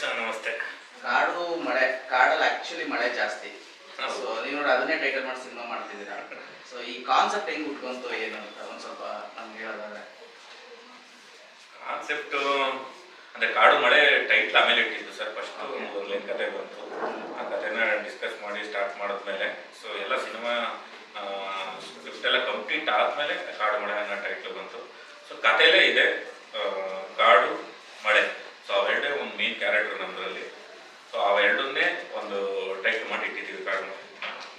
Sir ನಮಸ್ತೆ. ಕಾಡು ಮಳೆ ಕಾಡಲ್ಲಿ ಆಕ್ಚುಲಿ ಮಳೆ ಜಾಸ್ತಿ. ಸೊ ನೀವು ನೋಡಿ ಅದನ್ನೇ ಟೈಟಲ್ ಮಾಡಿ ಸಿನಿಮಾ ಮಾಡ್ತಿದ್ದೀರಾ. ಸೊ ಈ ಕಾನ್ಸೆಪ್ಟ್ ಹೆಂಗ್ ಉಟ್ಕೊಂತು ಏನು ಅಂತ ಒಂದ್ ಸ್ವಲ್ಪ ನಮ್ಗೆ ಹೇಳೋದಾದ್ರೆ. ಕಾನ್ಸೆಪ್ಟ್ ಅಂದ್ರೆ ಕಾಡು ಮಳೆ ಟೈಟ್ಲ್ ಆಮೇಲೆ ಇಟ್ಟಿದ್ದು ಸರ್ ಫಸ್ಟ್ ಒಂದು ಲೈನ್ ಕತೆ ಬಂತು. ಆ ಕಥೆನ ಡಿಸ್ಕಸ್ ಮಾಡಿ ಸ್ಟಾರ್ಟ್ ಮಾಡಿದ್ಮೇಲೆ ಸೊ ಎಲ್ಲ ಸಿನಿಮಾ ಸ್ಕ್ರಿಪ್ಟ್ ಎಲ್ಲ ಕಂಪ್ಲೀಟ್ ಆದ್ಮೇಲೆ ಕಾಡು ಮಳೆ ಅನ್ನೋ ಟೈಟ್ಲ್ ಬಂತು. ಸೊ ಕತೆಲೇ ಇದೆ ಕಾಡು ಮಳೆ. ಸೊ ಅವೆರಡೇ ಒಂದು ಮೇನ್ ಕ್ಯಾರೆಕ್ಟರ್ ನಮ್ಮದ್ರಲ್ಲಿ ಸೊ ಅವೆರಡನ್ನೇ ಒಂದು ಟೈಪ್ ಮಾಡಿ ಇಟ್ಟಿದ್ದೀವಿ ಕಾರಣ.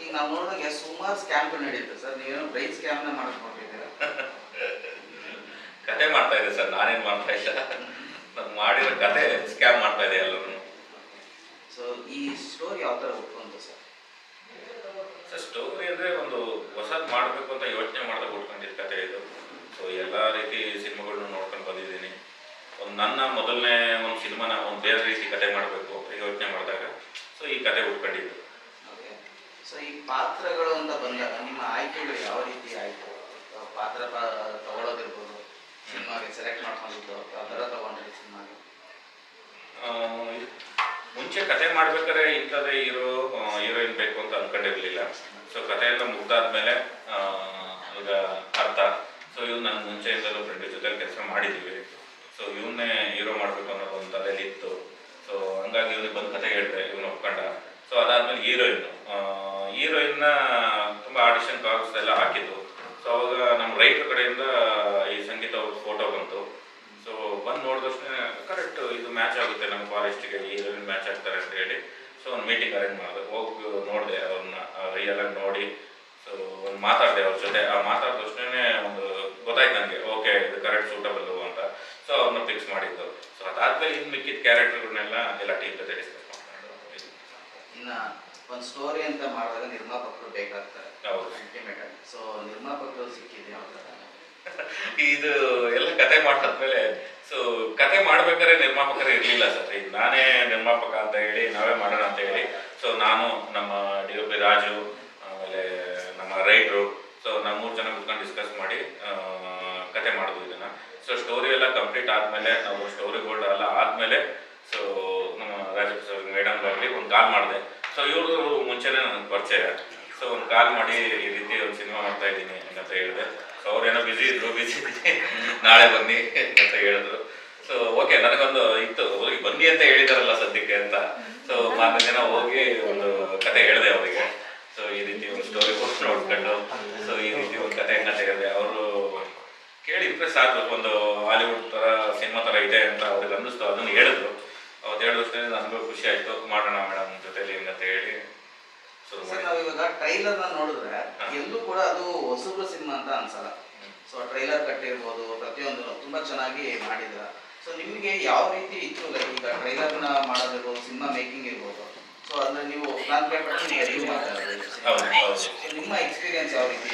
ಈಗ ನಾವು ನೋಡಿದಾಗ ಸುಮಾರು ಸ್ಕ್ಯಾಮ್ ನಡೆಯುತ್ತೆ ಸರ್. ನೀವೇನೋ ಬ್ರೈನ್ ಸ್ಕ್ಯಾಮ್ನ ಮಾಡ್ಕೊಂಡಿದ್ದೀರಾ ಕತೆ ಮಾಡ್ತಾ ಇದೆ ಸರ್. ನಾನೇನು ಮಾಡ್ತಾ ಇಲ್ಲ. ನಾನು ಮಾಡಿರೋ ಕತೆ ಸ್ಕ್ಯಾಮ್ ಮಾಡ್ತಾ ಇದೆ ಎಲ್ಲರೂ ಸೊ ಈ ಸ್ಟೋರಿ ಯಾವ ಥರ ಹುಟ್ಕೊಂತ ಸರ್? ಸರ್ ಸ್ಟೋರಿ ಅಂದರೆ ಒಂದು ಹೊಸದು ಮಾಡಬೇಕು ಅಂತ ಯೋಚನೆ ಮಾಡ್ದಾಗ ಹುಟ್ಕೊಂಡಿದ್ದ ಕತೆ ಇದು. ಸೊ ಎಲ್ಲ ರೀತಿ ಸಿನಿಮಾಗಳನ್ನ ನೋಡ್ಕೊಂಡು ಬಂದಿದ್ದೀನಿ. ಒಂದು ನನ್ನ ಮೊದಲನೇ ಒಂದು ಸಿನಿಮಾನ ಒಂದು ಬೇರೆ ರೀತಿ ಕತೆ ಮಾಡಬೇಕು ಅಂತ ಯೋಚನೆ ಮಾಡಿದಾಗ ಸೊ ಈ ಕತೆ ಉಟ್ಕೊಂಡಿದ್ದು. ಓಕೆ ಸೊ ಈ ಪಾತ್ರಗಳು ಅಂತ ಬಂದಾಗ ನಿಮ್ಮ ಆಯ್ಕೆಗಳು ಯಾವ ರೀತಿ ಆಯ್ತು? ಪಾತ್ರ ತಗೊಳ್ಳೋದಿರ್ಬೋದು ಸಿನಿಮಾಗೆ ಸೆಲೆಕ್ಟ್ ಮಾಡ್ಕೊಂಡಿದ್ದು ಯಾವ ಥರ ತಗೊಂಡ್ರಿ ಸಿನಿಮಾಗೆ? ಮುಂಚೆ ಕತೆ ಮಾಡ್ಬೇಕಾದ್ರೆ ಇಂಥದ್ದೇ ಹೀರೋ ಹೀರೋಯಿನ್ ಬೇಕು ಅಂತ ಅನ್ಕೊಂಡಿರ್ಲಿಲ್ಲ. ಸೊ ಕಥೆಯೆಲ್ಲ ಮುಗ್ದಾದ್ಮೇಲೆ ಆ, ಈಗ ಅರ್ಥ. ಸೊ ಇವ್ ನಾನು ಮುಂಚೆಯಿಂದಲೂ ಫ್ರೆಂಡ್ ಜೊತೆ ಕೆಲಸ ಮಾಡಿದ್ದೀವಿ ಸೊ ಇವನ್ನೇ ಹೀರೋ ಮಾಡಬೇಕು ಅನ್ನೋದು ಒಂದು ತಲೆಯಲ್ಲಿ ಇತ್ತು. ಸೊ ಹಂಗಾಗಿ ಇವನಿಗೆ ಬಂದು ಕತೆ ಹೇಳಿದೆ, ಇವನು ಒಪ್ಕೊಂಡ. ಸೊ ಅದಾದ್ಮೇಲೆ ಹೀರೋಯಿನ್ ಹೀರೋಯಿನ್ನ ತುಂಬ ಆಡಿಷನ್ ಕಾಗಸ್ ಎಲ್ಲ ಹಾಕಿದ್ದು. ಸೊ ಅವಾಗ ನಮ್ಮ ರೈತರ ಕಡೆಯಿಂದ ಈ ಸಂಗೀತ ಫೋಟೋ ಬಂತು. ಸೊ ಬಂದು ನೋಡಿದಷ್ಟೇ ಕರೆಕ್ಟ್ ಇದು ಮ್ಯಾಚ್ ಆಗುತ್ತೆ ನಮ್ಮ ಫಾರೆಸ್ಟ್ಗೆ ಹೀರೋಯಿನ್ ಮ್ಯಾಚ್ ಆಗ್ತಾರೆ ಅಂತ ಹೇಳಿ. ಸೊ ಒಂದು ಮೀಟಿಂಗ್ ಅರೇಂಜ್ ಮಾಡಿದೆ ಹೋಗಿ ನೋಡಿದೆ ಅವ್ರನ್ನ ರಿಯಲ್ ನೋಡಿ. ಸೊ ಒಂದು ಮಾತಾಡಿದೆ ಅವ್ರ ಜೊತೆ. ಆ ಮಾತಾಡಿದಷ್ಟೇ ಒಂದು ಗೊತ್ತಾಯ್ತು ನನಗೆ ಓಕೆ ಇದು ಕರೆಕ್ಟ್ ಸೂಟಬಲ್ ಅಂತ ಅವ್ರನ್ನ ಫಿಕ್ಸ್ ಮಾಡಿದ್ದು. ಸೊ ಅದಾದ್ಮೇಲೆ ಇನ್ನು ಮಿಕ್ಕಿದ ಕ್ಯಾರೆಕ್ಟರ್ಗಳನ್ನೆಲ್ಲ ಎಲ್ಲ ಟೀಮ್ ಜೊತೆ ಡಿಸ್ಕಸ್ ಮಾಡ್ಕೊಂಡು ಇದು. ಇನ್ನ ಒಂದು ಸ್ಟೋರಿ ಅಂತ ಮಾಡಿದಾಗ ನಿರ್ಮಾಪಕರು ಬೇಕಾಗ್ತಾರೆ. ಸೊ ನಿರ್ಮಾಪಕರು ಸಿಕ್ಕಿದೆ ಯಾವ ಇದು ಎಲ್ಲ ಕತೆ ಮಾಡಿದ್ಮೇಲೆ ಸೊ ಕತೆ ಮಾಡ್ಬೇಕಾದ್ರೆ ನಿರ್ಮಾಪಕರು ಇರಲಿಲ್ಲ ಸರ್. ಈಗ ನಾನೇ ನಿರ್ಮಾಪಕ ಅಂತ ಹೇಳಿ ನಾವೇ ಮಾಡೋಣ ಅಂತ ಹೇಳಿ. ಸೊ ನಾನು ನಮ್ಮ ಡಿ ಒ ಪಿ ರಾಜು ಆಮೇಲೆ ನಮ್ಮ ರೈಟ್ರು ಸೊ ನಾವು ಮೂರು ಜನ ಕುತ್ಕೊಂಡು ಡಿಸ್ಕಸ್ ಮಾಡಿ ಕತೆ ಮಾಡಿದ್ವು ಇದನ್ನ. ಸೊ ಸ್ಟೋರಿ ಎಲ್ಲ ಕಂಪ್ಲೀಟ್ ಆದಮೇಲೆ ನಾವು ಸ್ಟೋರಿಗಳು ಎಲ್ಲ ಆದಮೇಲೆ ಸೊ ನಮ್ಮ ರಾಜಪ್ರಸಾದ್ ಮೇಡಮ್ ಆಗಲಿ ಒಂದು ಕಾಲ್ ಮಾಡಿದೆ. ಸೊ ಇವರು ಮುಂಚೆನೇ ನನಗೆ ಪರಿಚಯ. ಸೊ ಒಂದು ಕಾಲ್ ಮಾಡಿ ಈ ರೀತಿ ಒಂದು ಸಿನಿಮಾ ಮಾಡ್ತಾ ಇದ್ದೀನಿ ಅಂತ ಹೇಳಿದೆ. ಸೊ ಅವ್ರೇನೋ ಬಿಸಿ ಇದ್ರು ಬಿಸಿ ನಾಳೆ ಬನ್ನಿ ಅಂತ ಹೇಳಿದ್ರು. ಸೊ ಓಕೆ ನನಗೊಂದು ಇತ್ತು. ಅವ್ರಿಗೆ ಬನ್ನಿ ಅಂತ ಹೇಳಿದಾರಲ್ಲ ಸದ್ಯಕ್ಕೆ ಅಂತ. ಸೊ ಮಾರನೇ ದಿನ ಹೋಗಿ ಒಂದು ಕತೆ ಹೇಳಿದೆ ಅವರಿಗೆ. ಸೊ ಈ ರೀತಿ ಒಂದು ಸ್ಟೋರಿ ನೋಡ್ಕೊಂಡು ಸೊ ಈ ರೀತಿ ಒಂದು ಅಂತ ಹೇಳಿದೆ. ಅವರು ಕೇಳಿ ಇಂಪ್ರೆಸ್ ಆದ್ರು ಒಂದು ಹಾಲಿವುಡ್ ತರ ಸಿನಿಮಾ ತರ ಇದೆ ಅಂತ ಅವ್ರಿಗೆ ಅನ್ನಿಸ್ತು. ಅದನ್ನ ಹೇಳಿದ್ರು. ಅವತ್ತು ಹೇಳಿದ್ರೆ ನನಗೂ ಖುಷಿ ಆಯ್ತು. ಮಾಡೋಣ ಮೇಡಮ್ ಜೊತೆಲಿ ಅಂತ ಹೇಳಿ ನಾವು ಇವಾಗ ಟ್ರೈಲರ್ ನೋಡಿದ್ರೆ ಎಲ್ಲೂ ಕೂಡ ಅದು ಹೊಸಬ್ರು ಸಿನಿಮಾ ಅಂತ ಅನ್ಸಲ್ಲ. ಸೊ ಟ್ರೈಲರ್ ಕಟ್ಟಿರ್ಬೋದು ಪ್ರತಿಯೊಂದು ತುಂಬಾ ಚೆನ್ನಾಗಿ ಮಾಡಿದ್ರ. ಸೊ ನಿಮಗೆ ಯಾವ ರೀತಿ ಇತ್ತು ಲೈಕ್ ಈಗ ನ ಮಾಡೋದಿರ್ಬೋದು ಸಿನಿಮಾ ಮೇಕಿಂಗ್ ಇರ್ಬೋದು? ಸೊ ಅದನ್ನ ನೀವು ಪ್ಲಾನ್ ನೀವು ನಿಮ್ಮ ಎಕ್ಸ್ಪೀರಿಯನ್ಸ್ ಯಾವ ರೀತಿ?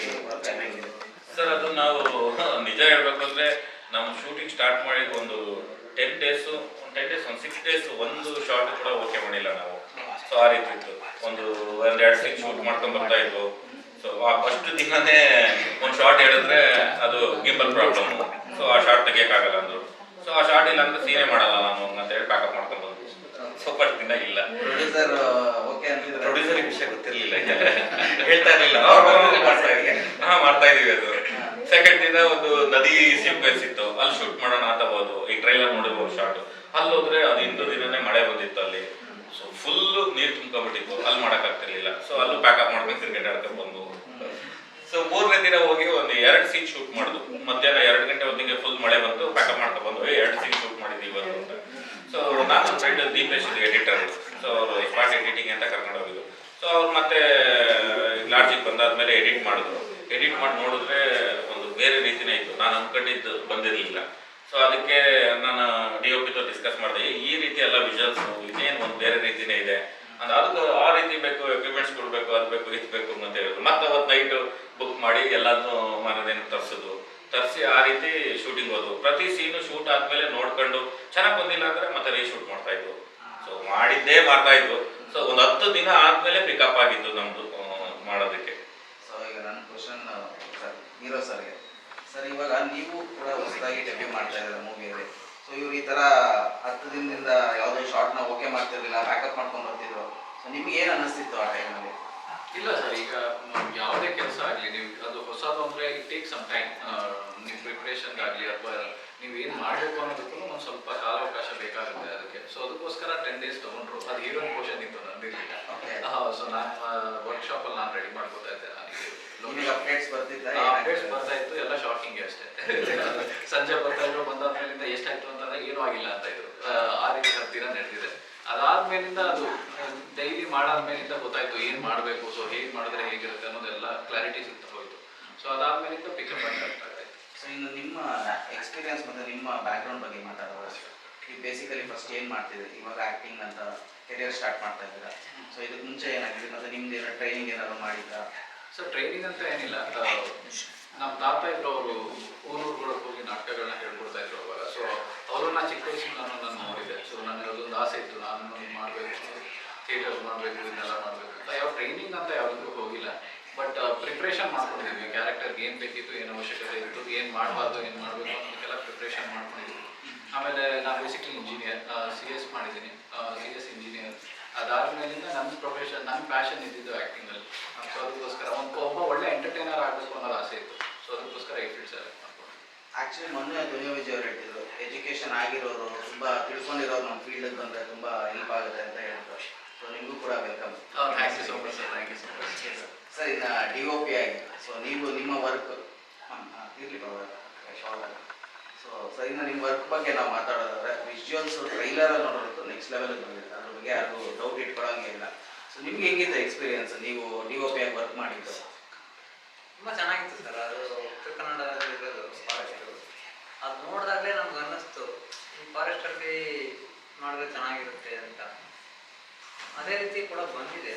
ಸರ್ ಅದು ನಾವು ನಿಜ ಹೇಳ್ಬೇಕಂದ್ರೆ ನಾವು ಶೂಟಿಂಗ್ ಸ್ಟಾರ್ಟ್ ಮಾಡಿದ ಒಂದು ಟೆನ್ ಡೇಸು ಒಂದು ಟೆನ್ ಡೇಸ್ ಒಂದು ಸಿಕ್ಸ್ ಡೇಸ್ ಒಂದು ಶಾರ್ಟ್ ಕೂಡ ಓಕೆ ಮಾಡಿಲ್ಲ ನಾವು. ಸೊ ಆ ರೀತಿ ಇತ್ತು. ಒಂದು ಒಂದೆರಡು ಸಿಕ್ಸ್ ಶೂಟ್ ಮಾಡ್ಕೊಂಡ್ ಬರ್ತಾ ಇದ್ವು. ಸೊ ಆ ಫಸ್ಟ್ ದಿನನೇ ಒಂದು ಶಾರ್ಟ್ ಹೇಳಿದ್ರೆ ಅದು ಗಿಂಬಲ್ ಪ್ರಾಬ್ಲಮ್ ಸೊ ಆ ಶಾರ್ಟ್ ತೆಗಿಯಕ್ಕಾಗಲ್ಲ ಅಂದ್ರು. ಸೊ ಆ ಶಾರ್ಟ್ ಇಲ್ಲ ಅಂದ್ರೆ ಸೀನೇ ಮಾಡಲ್ಲ ನಾನು ಅಂತ ಹೇಳಿ ಪ್ಯಾಕಪ್ ಮಾಡ್ಕೊಂಡ್ ಬಂದ್ವಿ. ಸೊ ಫಸ್ಟ್ ದಿನ ಇಲ್ಲ. ಪ್ರೊಡ್ಯೂಸರ್ ಓಕೆ ಅಂತಿದ್ರೆ ಪ್ರೊಡ್ಯೂಸರ್ ವಿಷಯ ಗೊತ್ತಿರ್ಲಿಲ್ಲ ಹೇಳ್ತಾ ಇರ್ಲಿಲ್ಲ. ಮಾಡ್ತಾ ಇದ್ವಿ ಹಾ ಮಾಡ್ತಾ ಇದೀವಿ ಅದು. ಸೆಕೆಂಡ್ ದಿನ ಒಂದು ನದಿ ಸೀಕ್ವೆನ್ಸ್ ಇತ್ತು. ಅಲ್ಲಿ ಶೂಟ್ ಮಾಡೋಣ ಅಂತ ಹೋದು ಈ ಟ್ರೈಲರ್ ನೋಡಿರ್ಬೋದು ಶಾರ್ಟ್ ಅಲ್ಲಿ ಹೋದ್ರೆ ಅದು ಇಂದು ದಿನನೇ ಮಳೆ ಬಂದಿತ್ತು ಅಲ್ಲಿ. ಸೊ ಫುಲ್ ನೀರು ತುಂಬ್ಕೊಂಡ್ಬಿಟ್ಟಿತ್ತು. ಅಲ್ಲಿ ಮಾಡಕ್ ಆಗ್ತಿರ್ಲಿಲ್ಲ. ಸೊ ಅಲ್ಲೂ ಪ್ಯಾಕಪ್ ಮಾಡ್ಕೊಂಡು ಕ್ರಿಕೆಟ್ ಆಡ್ಕೊಂಡ್ ಬಂದು ಸೊ ಮೂರನೇ ದಿನ ಹೋಗಿ ಒಂದು ಎರಡು ಸೀನ್ ಶೂಟ್ ಮಾಡುದು. ಮಧ್ಯಾಹ್ನ ಎರಡು ಗಂಟೆ ಹೊತ್ತಿಗೆ ಫುಲ್ ಮಳೆ ಬಂತು. ಪ್ಯಾಕಪ್ ಮಾಡ್ಕೊಂಡು ಬಂದು ಎರಡು ಸೀನ್ ಶೂಟ್ ಮಾಡಿದ್ವಿ ಇವತ್ತು ಅಂತ. ಸೊ ನಾನು ಫ್ರೆಂಡ್ ದೀಪೇಶ್ ಇದು ಎಡಿಟರ್ ಸೊ ಅವರು ಸ್ಪಾಟ್ ಎಡಿಟಿಂಗ್ ಅಂತ ಕರ್ಕೊಂಡು ಹೋಗಿದ್ದು. ಸೊ ಅವ್ರು ಮತ್ತೆ ಲಾಡ್ಜಿಗೆ ಬಂದಾದ್ಮೇಲೆ ಎಡಿಟ್ ಮಾಡಿದ್ರು. ಎಡಿಟ್ ಮಾಡಿ ನೋಡಿದ್ರೆ ಬೇರೆ ರೀತಿನೇ ಇತ್ತು. ನಾನು ಅನ್ಕೊಂಡಿದ್ದು ಬಂದಿರಲಿಲ್ಲ. ಸೊ ಅದಕ್ಕೆ ನಾನು ಡಿ ಒ ತೋ ಡಿಸ್ಕಸ್ ಮಾಡಿದೆ. ಈ ರೀತಿ ಎಲ್ಲ ವಿಜುವಲ್ಸ್ ಇದೇನು ಒಂದು ಬೇರೆ ರೀತಿನೇ ಇದೆ? ಅಂದ್ರೆ ಅದಕ್ಕೆ ಆ ರೀತಿ ಬೇಕು ಎಕ್ವಿಪ್ಮೆಂಟ್ಸ್ ಕೊಡಬೇಕು, ಅದು ಬೇಕು, ಇದು ಬೇಕು ಅಂತ ಹೇಳಿದ್ರು. ಮತ್ತೆ ಅವತ್ತು ನೈಟ್ ಬುಕ್ ಮಾಡಿ ಎಲ್ಲದನ್ನು ಮನದೇನು ತರಿಸಿದ್ರು ತರಿಸಿ ಆ ರೀತಿ ಶೂಟಿಂಗ್ ಹೋದ್ರು ಪ್ರತಿ ಸೀನು ಶೂಟ್ ಆದ್ಮೇಲೆ ನೋಡ್ಕೊಂಡು ಚೆನ್ನಾಗಿ ಬಂದಿಲ್ಲ ಅಂದ್ರೆ ಮತ್ತೆ ರೀಶೂಟ್ ಮಾಡ್ತಾ ಇದ್ರು ಸೊ ಮಾಡಿದ್ದೇ ಮಾಡ್ತಾ ಇದ್ರು ಸೊ ಒಂದು ಹತ್ತು ದಿನ ಆದ್ಮೇಲೆ ಪಿಕಪ್ ಆಗಿದ್ದು ನಮ್ದು ಮಾಡೋದಕ್ಕೆ. ಸೊ ಈಗ ನನ್ನ ಕ್ವಶನ್ ಹೀರೋ ಸರ್ಗೆ. ಸರ್ ಇವಾಗ ನೀವು ಕೂಡ ಹೊಸದಾಗಿ ಡೆಬ್ಯೂ ಮಾಡ್ತಾ ಇದ್ದಾರೆ ಮೂವಿಯಲ್ಲಿ ಸೊ ಇವ್ರು ಈ ತರ ಹತ್ತು ದಿನದಿಂದ ಯಾವುದೋ ಶಾರ್ಟ್ನ ಓಕೆ ಮಾಡ್ತಿರ್ಲಿಲ್ಲ ಬ್ಯಾಕಪ್ ಮಾಡ್ಕೊಂಡು ಬರ್ತಿದ್ರು. ಸೊ ನಿಮ್ಗೆ ಏನು ಅನ್ನಿಸ್ತಿತ್ತು ಆ ಟೈಮಲ್ಲಿ ಇಲ್ಲ ಸರ್ ಈಗ ಯಾವುದೇ ಕೆಲಸ ಆಗಲಿ ನೀವು ಅದು ಹೊಸದು ಅಂದರೆ ಇಟ್ ಟೇಕ್ ಸಮ್ ಟೈಮ್ ನಿಮ್ಮ ಪ್ರಿಪ್ರೇಷನ್ಗಾಗಲಿ ಅಥವಾ ನೀವು ಏನು ಮಾಡಬೇಕು ಅನ್ನೋದಕ್ಕೂ ಒಂದು ಸ್ವಲ್ಪ ಕಾಲಾವಕಾಶ ಬೇಕಾಗುತ್ತೆ ಅದಕ್ಕೆ. ಸೊ ಅದಕ್ಕೋಸ್ಕರ ಟೆನ್ ಡೇಸ್ ತೊಗೊಂಡ್ರು. ಅದು ಹೀರೋನ್ ಪೋಷನ್ ಇತ್ತು ನಂದಿರಲಿಲ್ಲ. ಸೊ ನಾನು ವರ್ಕ್ಶಾಪಲ್ಲಿ ನಾನು ರೆಡಿ ಮಾಡ್ಕೋತಾ ಇದ್ದೆ. ನಿಮಗೆ ಅಪ್ಡೇಟ್ಸ್ ಬರ್ತಿದ್ದ ಅಪ್ಡೇಟ್ಸ್ ಬರ್ತಾ ಇತ್ತು ಎಲ್ಲ ಶಾಕಿಂಗ್ ಅಷ್ಟೇ. ಸಂಜೆ ಬರ್ತಾ ಇದ್ರು ಬಂದಾದ್ಮೇಲಿಂದ ಎಷ್ಟಾಯ್ತು ಅಂತಂದ್ರೆ ಏನೂ ಆಗಿಲ್ಲ ಅಂತ ಇದ್ರು. ಆ, ರೀತಿ ಹತ್ತಿರ ನಡೆದಿದೆ. ಅದಾದ್ಮೇಲಿಂದ ಅದು ಡೈಲಿ ಮಾಡಾದ್ಮೇಲಿಂದ ಗೊತ್ತಾಯ್ತು ಏನ್ ಮಾಡಬೇಕು ಸೊ ಹೇಗ್ ಮಾಡಿದ್ರೆ ಹೇಗಿರುತ್ತೆ ಅನ್ನೋದೆಲ್ಲ ಕ್ಲಾರಿಟಿ ಸಿಗ್ತಾ ಹೋಯ್ತು. ಸೊ ಅದಾದ್ಮೇಲಿಂದ ಪಿಕಪ್ ಆಗ್ತಾ ಇದೆ ಸೊ ಇನ್ನು ನಿಮ್ಮ ಎಕ್ಸ್ಪೀರಿಯನ್ಸ್ ಮತ್ತೆ ನಿಮ್ಮ ಬ್ಯಾಕ್ಗ್ರೌಂಡ್ ಬಗ್ಗೆ ಮಾತಾಡೋದು ನೀವು ಬೇಸಿಕಲಿ ಫಸ್ಟ್ ಏನು ಮಾಡ್ತಿದ್ರಿ? ಇವಾಗ ಆ್ಯಕ್ಟಿಂಗ್ ಅಂತ ಕೆರಿಯರ್ ಸ್ಟಾರ್ಟ್ ಮಾಡ್ತಾ ಇದ್ದೀರಾ. ಸೊ ಇದಕ್ಕೆ ಮುಂಚೆ ಏನಾಗಿದೆ ಮತ್ತೆ ನಿಮ್ದು ಏನಾದ್ರು ಟ್ರೈನಿಂಗ್ ಏನಾದ್ರು ಮಾಡಿದ್ರಾ? ಸೊ ಟ್ರೈನಿಂಗ್ ಅಂತ ಏನಿಲ್ಲ. ನಮ್ಮ ತಾತ ಇದ್ರು ಅವರು ಊರೂರುಗಳಿಗೆ ಹೋಗಿ ನಾಟಕಗಳನ್ನ ಹೇಳ್ಕೊಡ್ತಾ ಇದ್ರು ಅವಾಗ. ಸೊ ಅವ್ರನ್ನ ಚಿಕ್ಕ ವಯಸ್ಸಿನ ನಾನು ನಾನು ನೋಡಿದೆ. ಸೊ ನನಗೆ ಅದೊಂದು ಆಸೆ ಇತ್ತು. ನಾನು ಮಾಡಬೇಕು ಥಿಯೇಟರ್ ಮಾಡಬೇಕು, ಇದನ್ನೆಲ್ಲ ಮಾಡಬೇಕು ಅಂತ. ಯಾವ ಟ್ರೈನಿಂಗ್ ಅಂತ ಯಾವುದಕ್ಕೂ ಹೋಗಿಲ್ಲ. ಬಟ್ ಪ್ರಿಪ್ರೇಷನ್ ಮಾಡ್ಕೊಂಡಿದ್ವಿ. ಕ್ಯಾರೆಕ್ಟರ್ಗೆ ಏನು ಬೇಕಿತ್ತು, ಏನು ಅವಶ್ಯಕತೆ ಇತ್ತು, ಏನು ಮಾಡಬಾರ್ದು, ಏನು ಮಾಡಬೇಕು ಅನ್ನೋದಕ್ಕೆಲ್ಲ ಪ್ರಿಪ್ರೇಷನ್ ಮಾಡ್ಕೊಂಡಿದ್ವಿ. ಆಮೇಲೆ ನಾನು ಬೇಸಿಕ್ಲಿ ಇಂಜಿನಿಯರ್ ಸಿ ಎಸ್ ಮಾಡಿದ್ದೀನಿ. ಅದಾದ್ಮೇಲಿಂದ ನಮ್ಮ ಪ್ರೊಫೆಷನ್ ನನ್ನ ಪ್ಯಾಷನ್ ಇದ್ದಿದ್ದು ಆ್ಯಕ್ಟಿಂಗಲ್ಲಿ ಸೊ ಅದಕ್ಕೋಸ್ಕರ ಒಂದು ಒಬ್ಬ ಒಳ್ಳೆ ಎಂಟರ್ಟೈನರ್ ಆಗಬೇಕು ಅನ್ನೋದು ಆಸೆ ಇತ್ತು. ಸೊ ಅದಕ್ಕೋಸ್ಕರ ಈ ಫೀಲ್ಡ್ ಸರ್ ಆ್ಯಕ್ಚುಲಿ ಮೊನ್ನೆ ದುನಿಯಾ ವಿಜಯ್ ಅವರು ಹೇಳ್ತಿದ್ರು ಎಜುಕೇಷನ್ ಆಗಿರೋರು ತುಂಬ ತಿಳ್ಕೊಂಡಿರೋರು ನಮ್ಮ ಫೀಲ್ಡಿಗೆ ಬಂದರೆ ತುಂಬ ಹೆಲ್ಪ್ ಆಗುತ್ತೆ ಅಂತ ಹೇಳಿದ್ರು. ಸೊ ನಿಮಗೂ ಕೂಡ welcome thank you so much sir thank you so much sir ಇನ್ನು ಡಿ ಒ ಪಿ ಆಗಿ ಸೊ ನೀವು ನಿಮ್ಮ ವರ್ಕ್ ಇರಲಿ ಸೊ ಸರ್ ಇನ್ನು ನಿಮ್ಮ ವರ್ಕ್ ಬಗ್ಗೆ ನಾವು ಮಾತಾಡೋದಾದ್ರೆ ವಿಜುವಲ್ಸ್ ಟ್ರೈಲರ್ ನೋಡೋದು ನೆಕ್ಸ್ಟ್ ಲೆವೆಲ್ಗೆ ಬಂದಿದೆ ಬಗ್ಗೆ ಯಾರು ಡೌಟ್ ಇಟ್ಕೊಳ್ಳೋಂಗಿಲ್ಲ ಸೊ ನಿಮ್ಗೆ ಹೆಂಗಿತ್ತು ಎಕ್ಸ್ಪೀರಿಯನ್ಸ್ ನೀವು ಡಿ ಒ ವರ್ಕ್ ಮಾಡಿದ್ದು? ತುಂಬ ಚೆನ್ನಾಗಿತ್ತು ಸರ್ ಅದು ಉತ್ತರ ಫಾರೆಸ್ಟ್ ಅದು ನೋಡಿದಾಗಲೇ ನಮ್ಗೆ ಅನ್ನಿಸ್ತು ಫಾರೆಸ್ಟಲ್ಲಿ ಮಾಡಿದ್ರೆ ಚೆನ್ನಾಗಿರುತ್ತೆ ಅಂತ. ಅದೇ ರೀತಿ ಕೂಡ ಬಂದಿದೆ.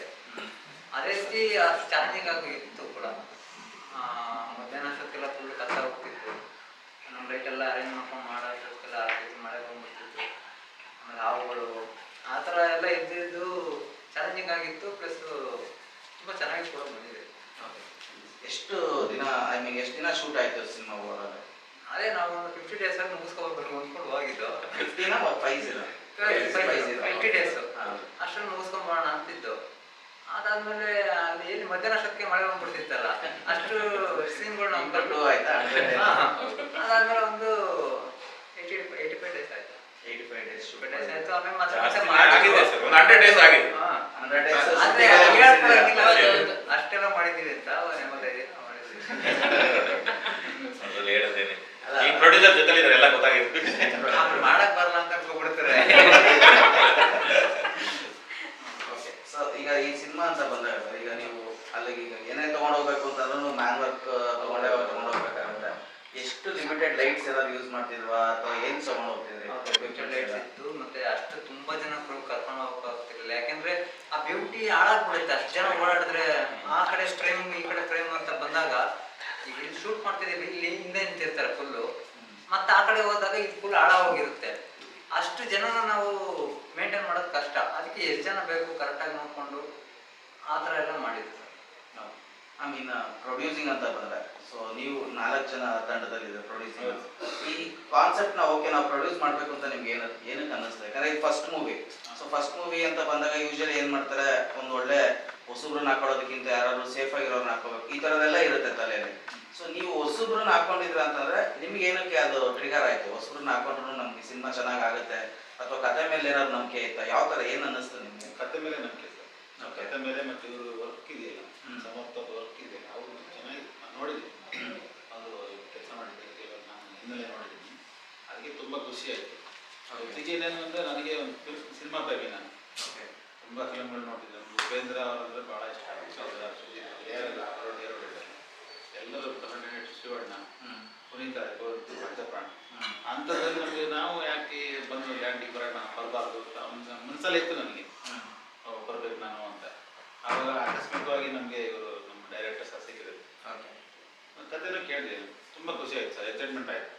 ಅದೇ ರೀತಿ ಅದು ಚಾಲೆಂಜಿಂಗ್ ಆಗಿ ಇತ್ತು ಕೂಡ. ಮಧ್ಯಾಹ್ನ ಅಷ್ಟೊತ್ತೆಲ್ಲ ಫುಲ್ ಕಸ ಹೋಗ್ತಿತ್ತು. ನಮ್ಮ ಲೈಟ್ ಎಲ್ಲ ಅರೇಂಜ್ ಮಾಡ್ಕೊಂಡು ಮಾಡೋ ಅಷ್ಟೊತ್ತೆಲ್ಲ ಮಳೆ ಬಂದ್ಬಿಡ್ತಿತ್ತು. ಆಮೇಲೆ ಹಾವುಗಳು ಆ ಥರ ಎಲ್ಲ ಇದ್ದಿದ್ದು ಚಾಲೆಂಜಿಂಗ್ ಆಗಿತ್ತು ಪ್ಲಸ್ ತುಂಬ ಚೆನ್ನಾಗಿ ಕೂಡ ಬಂದಿದೆ ಎಷ್ಟು ದಿನ ಐ ಮೀನ್ ಎಷ್ಟು ದಿನ ಶೂಟ್ ಆಯ್ತು ಸಿನಿಮಾ ಓವರಾಲ್ ಅದೇ ನಾವು ಒಂದು ಫಿಫ್ಟಿ ಡೇಸ್ ಆಗಿ ಮುಗಿಸ್ಕೋಬೇಕು ಅಂದ್ಕೊಂಡು ಹೋಗಿದ್ದು. ಫಿಫ್ಟಿನ ಫೈವ್ ಜೀರೋ ಫಿಫ್ಟಿ ಡೇಸ್ ಅಷ್ಟನ್ನು ಮುಗಿಸ್ಕೊಂಬೋಣ ಅಂತಿದ್ದು. ಅದಾದ್ಮೇಲೆ ಅಲ್ಲಿ ಎಲ್ಲಿ ಮಧ್ಯಾಹ್ನ ಅಷ್ಟಕ್ಕೆ ಮಳೆ ಬಂದ್ಬಿಡ್ತಿತ್ತಲ್ಲ ಅಷ್ಟು ಸೀನ್ಗಳು ನಮ್ಗೆ ಆಯ್ತಾ? ಅದಾದ್ಮೇಲೆ ಒಂದು 85 ಡೇಸ್ ಅಷ್ಟೆಲ್ಲ ಮಾಡಿದೀವಿ ಅಂತ ಹೇಳಿದ್ದೇನೆ. ಈ ಪ್ರೊಡ್ಯೂಸರ್ ಜೊತೆ ಇದ್ದಾರೆ ಎಲ್ಲ ಗೊತ್ತಾಗಿದೆ. ಮಾಡಕ್ ಬರಲ್ಲ ಅಂತ ಈಗ ಈ ಸಿನಿಮಾ ಅಂತ ಬಂದಾಗ ಈಗ ನೀವು ಅಲ್ಲಿಗೆ ಈಗ ಏನೇ ಅಂತ ಅಂತಂದ್ರೂ ಮ್ಯಾನ್ ವರ್ಕ್ ತಗೊಂಡೇ ತಗೊಂಡೋಗ್ಬೇಕಾಗುತ್ತೆ ಎಷ್ಟು ಲಿಮಿಟೆಡ್ ಲೈಟ್ಸ್ ಏನಾದ್ರು ಯೂಸ್ ಮಾಡ್ತಿದ್ವಾ ಅಥವಾ ಏನ್ ತಗೊಂಡೋಗ್ತಿದ್ವಿ ಇತ್ತು, ಮತ್ತೆ ಅಷ್ಟು ತುಂಬಾ ಜನ ಕರ್ಕೊಂಡು ಹೋಗಕ್ಕಾಗ್ತಿರ್ಲಿಲ್ಲ ಯಾಕೆಂದ್ರೆ ಆ ಬ್ಯೂಟಿ ಹಾಳಾಗ್ಬಿಡುತ್ತೆ. ಅಷ್ಟು ಜನ ಓಡಾಡಿದ್ರೆ ಆ ಕಡೆ ಸ್ಟ್ರೈಮ್ ಈ ಕಡೆ ಫ್ರೇಮ್ ಅಂತ ಬಂದಾಗ, ಈಗ ಇಲ್ಲಿ ಶೂಟ್ ಮಾಡ್ತಿದ್ದೀವಿ, ಇಲ್ಲಿ ಹಿಂದೆ ನಿಂತಿರ್ತಾರೆ ಫುಲ್ಲು ಮತ್ತೆ ಆ ಕಡೆ ಹೋದಾಗ ಇದು ಫುಲ್ ಹಾಳಾಗೋಗಿರುತ್ತೆ. ಅಷ್ಟು ಜನನ ನಾವು ಮೇಂಟೈನ್ ಮಾಡೋದು ಕಷ್ಟ. ಅದಕ್ಕೆ ಎಷ್ಟು ಜನ ಬೇಕು ಕರೆಕ್ಟಾಗಿ ನೋಡ್ಕೊಂಡು ಆ ಥರ ಎಲ್ಲ ಮಾಡಿದ್ವಿ ಐ ಮೀನ್ ಪ್ರೊಡ್ಯೂಸಿಂಗ್ ಅಂತ ಬಂದ್ರೆ. ಸೊ ನೀವು ನಾಲ್ಕು ಜನ ತಂಡದಲ್ಲಿ ಪ್ರೊಡ್ಯೂಸಿಂಗ್ ಈ ಕಾನ್ಸೆಪ್ಟ್ನ ಓಕೆ ನಾವು ಪ್ರೊಡ್ಯೂಸ್ ಮಾಡ್ಬೇಕು ಅಂತ ನಿಮ್ಗೆ ಏನ ಏನಕ್ಕೆ ಅನ್ನಿಸ್ತದೆ ಯಾಕಂದ್ರೆ ಇದು first movie so first movie ಅಂತ ಬಂದಾಗ ಯೂಶಲಿ ಏನು ಮಾಡ್ತಾರೆ? ಒಂದು ಒಳ್ಳೆ ಹೊಸಬ್ರನ್ನ ಹಾಕೊಳ್ಳೋದಕ್ಕಿಂತ ಯಾರಾದ್ರು ಸೇಫ್ ಆಗಿರೋರ್ನ ಹಾಕೋಬೇಕು ಈ ತರದೆಲ್ಲ ಇರುತ್ತೆ ತಲೆಯಲ್ಲಿ. ಸೊ ನೀವು ಹೊಸಬ್ರನ್ನ ಹಾಕೊಂಡಿದ್ರ ಅಂತಂದ್ರೆ ನಿಮ್ಗೆ ಏನಕ್ಕೆ ಅದು ಟ್ರಿಗರ್ ಆಯ್ತು? ಹೊಸಬ್ರನ್ನ ಹಾಕೊಂಡ್ರು ನಮ್ಗೆ ಸಿನಿಮಾ ಚೆನ್ನಾಗಿ ಆಗುತ್ತೆ ಅಥವಾ ಕತೆ ಮೇಲೆ ಏನಾದ್ರು ನಂಬಿಕೆ ಆಯ್ತಾ ಯಾವ ತರ? ಏನ್ ಅನ್ನಿಸ್ತದೆ ನಿಮ್ಗೆ? ಕತೆ ಮೇಲೆ ನಂಬಿಕೆ Okay. ಕತೆ ಮೇಲೆ ಮತ್ತೆ ಇವರು ವರ್ಕ್ ಇದೆಯಲ್ಲ ಹ್ಮ್. ಸಮರ್ಥ ವರ್ಕ್ ಇದೆ ಅವರು ಅದು ಕೆಲಸ ಮಾಡಿದ್ದಕ್ಕೆ ನಾನು ಹಿನ್ನೆಲೆ ನೋಡಿದ್ದೀನಿ. ಅದಕ್ಕೆ ತುಂಬ ಖುಷಿ ಆಯಿತು. ಜೊತೆಗೆ ಏನೇನು ಅಂದರೆ ನನಗೆ ಒಂದು ಸಿನಿಮಾ ಪ್ರೇಮಿ ನಾನು. ತುಂಬ ಫಿಲ್ಮ್ಗಳು ನೋಡಿದ್ದೆ. ನಮ್ಗೆ ಉಪೇಂದ್ರ ಅವರಂದ್ರೆ ಭಾಳ ಇಷ್ಟ ಎಲ್ಲರೂ ಕನ್ನಡ ಶಿವಣ್ಣ ಪುನೀತ್ ಪಂಚಪ್ರಾಣ. ಅಂಥದ್ರಲ್ಲಿ ನಮಗೆ ನಾವು ಯಾಕೆ ಬಂದು ಲ್ಯಾಂಡಿಗೆ ಬರೋಣ ಬರಬಾರ್ದು ಮನಸ್ಸಲ್ಲಿ ಇತ್ತು ನನಗೆ ಹ್ಮ್ ಬರಬೇಕು ನಾನು ಅಂತ ಆವಾಗ ಆಕಸ್ಮಿಕವಾಗಿ ನಮಗೆ ಇವರು ನಮ್ಮ ಡೈರೆಕ್ಟರ್ ಸಹ ಸಿಕ್ಕಿದ್ರು Okay. ಕಥೆನೂ ಕೇಳಿದೆ. ತುಂಬ ಖುಷಿ ಆಯ್ತು ಸರ್ ಎಕ್ಸೈಟ್ಮೆಂಟ್ ಆಯ್ತು.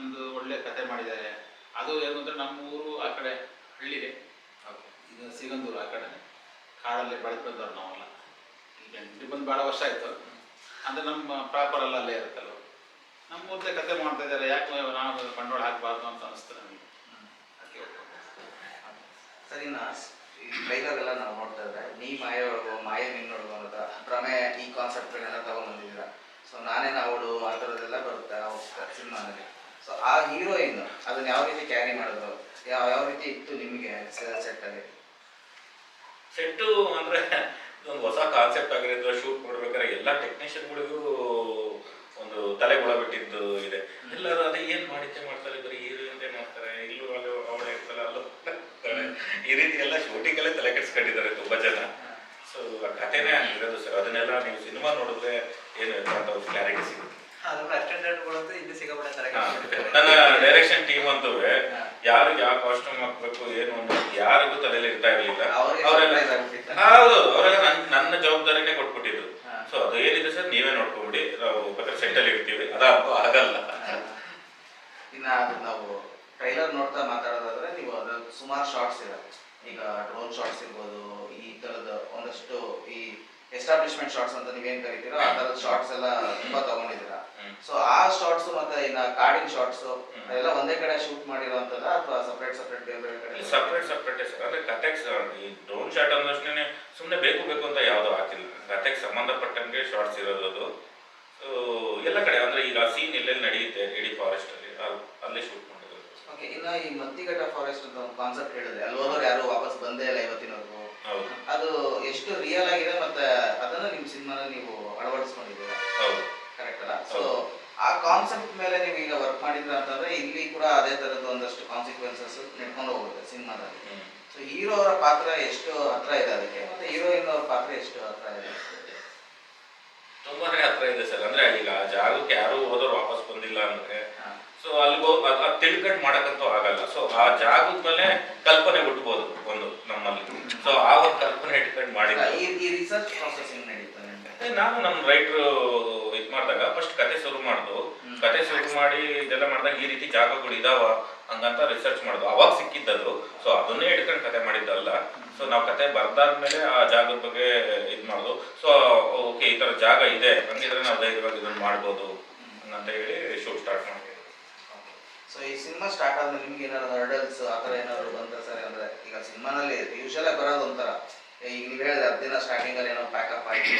ಒಂದು ಒಳ್ಳೆ ಕತೆ ಮಾಡಿದ್ದಾರೆ. ಅದು ಏನು ಅಂದರೆ ನಮ್ಮ ಊರು ಆ ಕಡೆ ಹಳ್ಳಿಗೆ. ಇದು ಸಿಗಂದೂರು ಆ ಕಡೆ. ಕಾಡಲ್ಲಿ ಬೆಳೆದು ಬಂದವ್ರು ನಾವೆಲ್ಲ. ಈಗ ಬಂದು ಭಾಳ ವರ್ಷ ಆಯ್ತು. ಅಂದ್ರೆ ನಮ್ಮ ಪ್ರಾಪರ್ ಎಲ್ಲ ಅಲ್ಲೇ ಇರುತ್ತಲ್ಲ ನಮ್ಮ ಊರದೇ ಕತೆ ಮಾಡ್ತಾ ಇದ್ದಾರೆ. ಯಾಕೆ ನಾವು ಬಂಡವಾಳ ಹಾಕಬಾರ್ದು ಅಂತ ಅನಿಸ್ತದೆ ನನಗೆ ಸರಿನಾ ಈ ಟ್ರೈಲರ್ ಎಲ್ಲ ನಾವು ನೋಡ್ತಾ ಇದ್ರೆ ನೀ ಮಾಯ ಒಳಗೋ ಮಾಯ ನಿನ್ನೊಳಗೋ ಅಂತ ಭ್ರಮೆ ಈ ಕಾನ್ಸೆಪ್ಟ್ಗಳನ್ನೆಲ್ಲ ತಗೊಂಡ್ಬಂದಿದ್ದೀರಾ? ಸೊ ನಾನೇನು ಅವಳು ಆ ಥರದ್ದೆಲ್ಲ ಬರುತ್ತೆ ಹೋಗ್ತಾರೆ ಸಿನಿಮಾನಲ್ಲಿ ಸೊ ಆ ಹೀರೋಯಿನ್ ಅದನ್ನ ಯಾವ ರೀತಿ ಕ್ಯಾರಿ ಮಾಡಿದ್ರು ಯಾವ ಯಾವ ರೀತಿ ಇತ್ತು ನಿಮಗೆ ಸೆಟ್ಟಲ್ಲಿ ಸೆಟ್ಟು ಅಂದ್ರೆ ಒಂದು ಹೊಸ ಕಾನ್ಸೆಪ್ಟ್ ಆಗಿರೋದು ಶೂಟ್ ಮಾಡ್ಬೇಕಾದ್ರೆ ಎಲ್ಲ ಟೆಕ್ನಿಷಿಯನ್ಗಳಿಗೂ ಒಂದು ತಲೆ ಬಿಟ್ಟಿದ್ದು ಇದೆ. ಎಲ್ಲರೂ ಅದೇ ಏನ್ ಮಾಡಿದ್ದೆ ಮಾಡ್ತಾರೆ ಬರೀ ಹೀರೋಯಿನ್ದೇ ಮಾಡ್ತಾರೆ ಇಲ್ಲೂ ಅಲ್ಲೂ ಅವಳೇ ಇರ್ತಾಳೆ ಅಲ್ಲೂ. ಈ ರೀತಿ ಎಲ್ಲ ಶೂಟಿಂಗ್ ಅಲ್ಲೇ ತಲೆ ಕೆಡಿಸ್ಕೊಂಡಿದ್ದಾರೆ ತುಂಬಾ ಜನ. ಸೊ ಕಥೆನೇ ಹಂಗಿರೋದು ಸರ್. ಅದನ್ನೆಲ್ಲ ನೀವು ಸಿನಿಮಾ ನೋಡಿದ್ರೆ ಏನು ಅಂತ ಒಂದು ಕ್ಲಾರಿಟಿ ಸಿಗುತ್ತೆ. ಅದು. ನನ್ನ ಡೈರೆಕ್ಷನ್ ಟೀಮ್ ಅಂತೂ ಯಾರಿಗೆ ಯಾವ ಕಾಸ್ಟ್ಯೂಮ್ ಹಾಕ್ಬೇಕು ಏನು ಅನ್ನೋದು ಯಾರಿಗೂ ತಲೆಯಲ್ಲಿ ಇರ್ತಾ ಇರಲಿಲ್ಲ? ಹೌದು ಅವರೆಲ್ಲ ನನ್ನ ಜವಾಬ್ದಾರಿನೇ ಕೊಟ್ಬಿಟ್ಟಿದ್ರು. ಸೊ ಅದು ಏನಿದೆ ಸರ್? ನೀವೇ ನೋಡ್ಕೊಂಬಿಡಿ. ನಾವು ಬೇಕಾದ್ರೆ ಸೆಟ್ ಅಲ್ಲಿ ಇರ್ತೀವಿ. ಅದಂತೂ ಆಗಲ್ಲ. ಇನ್ನ ಅದು ನಾವು ಟ್ರೈಲರ್ ನೋಡ್ತಾ ಮಾತಾಡೋದಾದ್ರೆ ನೀವು ಅದ್ರಲ್ಲಿ ಸುಮಾರು ಶಾರ್ಟ್ಸ್ ಇದೆ ಈಗ ಡ್ರೋನ್ ಶಾಟ್ಸ್ ಇರ್ಬೋದು ಈ ಥರದ ಒಂದಷ್ಟು ಈ ಎಸ್ಟಾಬ್ಲಿಷ್ಮೆಂಟ್ ಶಾರ್ಟ್ಸ್ ಅಂತ ನೀವೇನ್ ಕರಿತೀರೋ ಆ ತರದ ಶಾರ್ಟ್ಸ್ ಎಲ್ಲ ತುಂಬಾ ತಗೊಂಡಿದ್ದೀರ. ಸೊ ಆ ಶಾರ್ಟ್ಸ್ ಮತ್ತೆ ಇನ್ನ ಕಾಡಿನ ಶಾರ್ಟ್ಸ್ ಎಲ್ಲ ಒಂದೇ ಕಡೆ ಶೂಟ್ ಮಾಡಿರೋಂಥದ್ದು ಅಥವಾ ಸಪ್ರೇಟ್ ಸಪ್ರೇಟ್ ಬೇರೆ ಬೇರೆ ಕಡೆ? Separate separate sir. ಅಂದ್ರೆ ಕತೆಗೆ ಈ ಡ್ರೋನ್ ಶಾಟ್ ಅಂದಷ್ಟೇ ಸುಮ್ಮನೆ ಬೇಕು ಬೇಕು ಅಂತ ಯಾವ್ದು ಹಾಕಿಲ್ಲ. ಕಥೆಗೆ ಸಂಬಂಧಪಟ್ಟಂಗೆ ಶಾರ್ಟ್ಸ್ ಇರೋದು ಅದು ಎಲ್ಲ ಕಡೆ ಅಂದ್ರೆ ಈಗ ಸೀನ್ ಎಲ್ಲೆಲ್ಲಿ ನಡೆಯುತ್ತೆ ಇಡೀ ಫಾರೆಸ್ಟ್ ಅಲ್ಲಿ ಅಲ್ಲಿ ಶೂಟ್ ಓಕೆ ಇನ್ನ ಈ ಮತ್ತಿಘಟ್ಟ ಫಾರೆಸ್ಟ್ ಅಂತ ಒಂದು ಕಾನ್ಸೆಪ್ಟ್ ಹೇಳಿದ್ರೆ ಅಲ್ಲಿ ಹೋದವ್ರು ಯಾರು ವಾಪಸ್ ಬಂದೇ ಇಲ್ಲ ಇವತ್ತಿನವರೆಗೂ. ಹೌದು. ಅದು ಎಷ್ಟು ರಿಯಲ್ ಆಗಿದೆ ಮತ್ತೆ ಅದನ್ನ ನಿಮ್ ಸಿನಿಮಾನ ನೀವು ಅಳವಡಿಸ್ಕೊಂಡಿದ್ದೀರಾ? ಹೌದು. ಕರೆಕ್ಟ್ ಅಲ್ಲ? ಸೊ ಆ ಕಾನ್ಸೆಪ್ಟ್ ಮೇಲೆ ನೀವು ಈಗ ವರ್ಕ್ ಮಾಡಿದ್ರ ಅಂತಂದ್ರೆ ಇಲ್ಲಿ ಕೂಡ ಅದೇ ತರದ ಒಂದಷ್ಟು ಕಾನ್ಸಿಕ್ವೆನ್ಸಸ್ ನೆಟ್ಕೊಂಡು ಹೋಗುತ್ತೆ ಸಿನಿಮಾದಲ್ಲಿ. ಸೊ ಹೀರೋ ಅವರ ಪಾತ್ರ ಎಷ್ಟು ಹತ್ರ ಇದೆ ಅದಕ್ಕೆ? ಮತ್ತೆ ಹೀರೋಯಿನ್ ಅವರ ಪಾತ್ರ ಎಷ್ಟು ಹತ್ರ ಇದೆ? ತುಂಬಾನೇ ಹತ್ರ ಇದೆ ಸರ್. ಅಂದ್ರೆ ಈಗ ಆ ಜಾಗಕ್ಕೆ ಯಾರು ಹೋದವ್ರು ವಾಪಸ್ ಬಂದಿಲ್ಲ ಅಂದ್ರೆ. ಸೊ ಅಲ್ಲಿ ಹೋಗಿ ಅದು ತಿಳ್ಕೊಂಡು ಮಾಡಕ್ಕಂತೂ ಆಗಲ್ಲ. ಸೊ ಆ ಜಾಗದ ಮೇಲೆ ಕಲ್ಪನೆ ಹುಟ್ಬೋದು ಒಂದು ನಮ್ಮಲ್ಲಿ. ಸೊ ಆ ಒಂದು ಕಲ್ಪನೆ ಇಟ್ಕೊಂಡು ಮಾಡಿದ್ದು. ಈ ರಿಸರ್ಚ್ ಪ್ರಾಸೆಸ್ ಹೆಂಗ್ ನಡೀತು ನಾನು ನಮ್ಮ ರೈಟ್ರು ಇದು ಮಾಡಿದಾಗ ಫಸ್ಟ್ ಕತೆ ಶುರು ಮಾಡ್ದು. ಕತೆ ಶುರು ಮಾಡಿ ಇದೆಲ್ಲ ಮಾಡಿದಾಗ ಈ ರೀತಿ ಜಾಗಗಳು ಇದಾವ ಹಂಗಂತ ರಿಸರ್ಚ್ ಮಾಡುದು. ಅವಾಗ ಸಿಕ್ಕಿದ್ದದು ಸೊ ಅದನ್ನೇ ಇಟ್ಕೊಂಡು ಕತೆ ಮಾಡಿದ್ದಲ್ಲ. ಸೊ ನಾವು ಕತೆ ಬರ್ದಾದ್ಮೇಲೆ ಆ ಜಾಗದ ಬಗ್ಗೆ ಇದು ಮಾಡೋದು. ಸೊ ಓಕೆ ಈ ತರ ಜಾಗ ಇದೆ. ಹಂಗಿದ್ರೆ ನಾವು ಧೈರ್ಯವಾಗಿ ಇದನ್ನ ಮಾಡ್ಬೋದು. ಅಂತ ಹೇಳಿ ಶೂಟ್ ಸ್ಟಾರ್ಟ್ ಮಾಡಿದ್ವಿ ಸೊ ಈ ಸಿನಿಮಾ ಸ್ಟಾರ್ಟ್ ಆದ್ಮೇಲೆ ನಿಮ್ಗೆ ಏನಾದ್ರು ಹರ್ಡಲ್ಸ್ ಆ ಥರ ಏನಾದ್ರು ಬಂತ ಸರಿ ಅಂದ್ರೆ ಈಗ ಸಿನಿಮಾನಲ್ಲಿ ಯೂಶಲ್ ಆಗಿ ಬರೋದು ಒಂಥರ ಈಗ ನೀವು ಹೇಳಿದ್ರೆ ಹತ್ತು ದಿನ ಸ್ಟಾರ್ಟಿಂಗ್ ಅಲ್ಲಿ ಏನೋ ಪ್ಯಾಕಪ್ ಆಯ್ತು.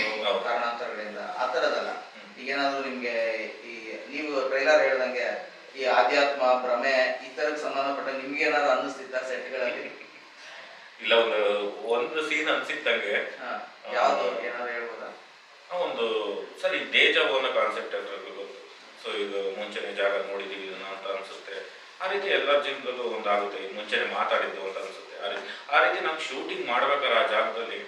ಕಾರಣಾಂತರಗಳಿಂದ ಆ ಥರದಲ್ಲ. ಹ್ಮ್. ಈಗ ಏನಾದ್ರು ನಿಮ್ಗೆ ಈ ನೀವು ಟ್ರೈಲರ್ ಹೇಳ್ದಂಗೆ ಈ ಆಧ್ಯಾತ್ಮ ಭ್ರಮೆ ಈ ಥರಕ್ಕೆ ಸಂಬಂಧಪಟ್ಟ ನಿಮ್ಗೆ ಏನಾದ್ರು ಅನ್ನಿಸ್ತಿತ್ತ ಸೆಟ್ಗಳಲ್ಲಿ? ಇಲ್ಲ ಒಂದು ಒಂದು ಸೀನ್ ಅನ್ಸಿತ್ತಂಗೆ. ಯಾವ್ದು? ಏನಾದ್ರು ಹೇಳ್ಬೋದಾ? ಒಂದು ಸರಿ ದೇಜ ಅನ್ನೋ ಕಾನ್ಸೆಪ್ಟ್ ಗೊತ್ತು ಸೊ ಇದು ಮುಂಚೆನೆ ಜಾಗ ನೋಡಿದೀವಿ ಇದನ್ನ ಅಂತ ಅನ್ಸುತ್ತೆ. ಆ ರೀತಿ ಎಲ್ಲ ಜೀವನದಲ್ಲೂ ಒಂದಾಗುತ್ತೆ ಮುಂಚೆನೆ ಮಾತಾಡಿದ್ದು ಅಂತ ಅನ್ಸುತ್ತೆ. ಆ ರೀತಿ ಆ ರೀತಿ ನಾವು ಶೂಟಿಂಗ್ ಮಾಡ್ಬೇಕಾದ್ರೆ ಆ ಜಾಗದಲ್ಲಿ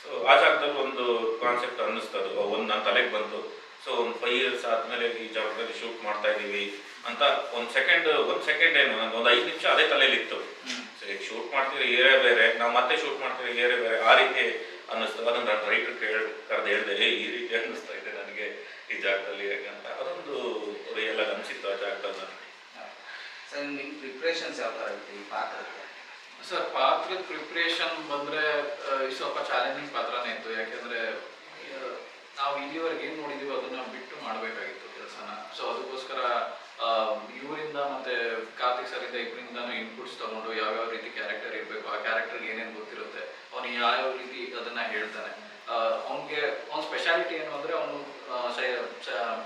ಸೊ ಆ ಜಾಗದಲ್ಲಿ ಒಂದು ಕಾನ್ಸೆಪ್ಟ್ ಅನ್ನಿಸ್ತದು. ಒಂದು ನನ್ನ ತಲೆಗೆ ಬಂತು. ಸೊ ಒಂದು ಫೈವ್ ಇಯರ್ಸ್ ಆದ್ಮೇಲೆ ಈ ಜಾಗದಲ್ಲಿ ಶೂಟ್ ಮಾಡ್ತಾ ಇದ್ದೀವಿ ಅಂತ ಒಂದು ಸೆಕೆಂಡ್ ಒಂದು ಸೆಕೆಂಡ್ ಏನು ಒಂದು ಐದು ನಿಮಿಷ ಅದೇ ತಲೆಯಲ್ಲಿ ಇತ್ತು. ಸೊ ಈಗ ಶೂಟ್ ಮಾಡ್ತೀವಿ ಏರೇ ಬೇರೆ ನಾವು ಮತ್ತೆ ಶೂಟ್ ಮಾಡ್ತೀವಿ ಏರೇ ಬೇರೆ ಆ ರೀತಿ ಅನ್ನಿಸ್ತು ಅದನ್ನ ನಾನು ರೈಟರ್ ಕೇಳಿ ಕರೆದು ಹೇಳಿದೆ ಈ ರೀತಿ ಅನ್ನಿಸ್ತಾ ಇದೆ ನನಗೆ ಈ ಜಾಗದಲ್ಲಿ ರಿಯಲ್ ಆಗಿ ಅನಿಸಿತ್ತು ಆ ಸರ್ ನಿಮ್ಮ ಪ್ರಿಪ್ರೇಷನ್ಸ್ ಯಾವ ಥರ ಇತ್ತು? ಈ ಪಾತ್ರಕ್ಕೆ ಸರ್ ಪಾತ್ರದ ಪ್ರಿಪ್ರೇಷನ್ ಬಂದ್ರೆ ಸ್ವಲ್ಪ ಚಾಲೆಂಜಿಂಗ್ ಪಾತ್ರನೇ ಇತ್ತು. ಯಾಕೆಂದ್ರೆ ನಾವು ಇಲ್ಲಿವರೆಗೆ ಏನ್ ನೋಡಿದೀವೋ ಅದನ್ನ ಬಿಟ್ಟು ಮಾಡಬೇಕಾಗಿತ್ತು ಕೆಲಸನ. ಸೊ ಅದಕ್ಕೋಸ್ಕರ ಇವರಿಂದ ಮತ್ತೆ ಕಾರ್ತಿಕ್ ಸರ್ ಇಂದ ಇಬ್ಬರಿಂದಾನು ಇನ್ಪುಟ್ಸ್ ತಗೊಂಡು ಯಾವ್ಯಾವ ರೀತಿ ಕ್ಯಾರೆಕ್ಟರ್ ಇರಬೇಕು ಆ ಕ್ಯಾರೆಕ್ಟರ್ಗೆ ಏನೇನು ಗೊತ್ತಿರುತ್ತೆ ಅವನು ಯಾವ ರೀತಿ ಅದನ್ನ ಹೇಳ್ತಾನೆ. ಅವನಿಗೆ ಅವ್ನ ಸ್ಪೆಷಾಲಿಟಿ ಏನು ಅಂದ್ರೆ ಅವನು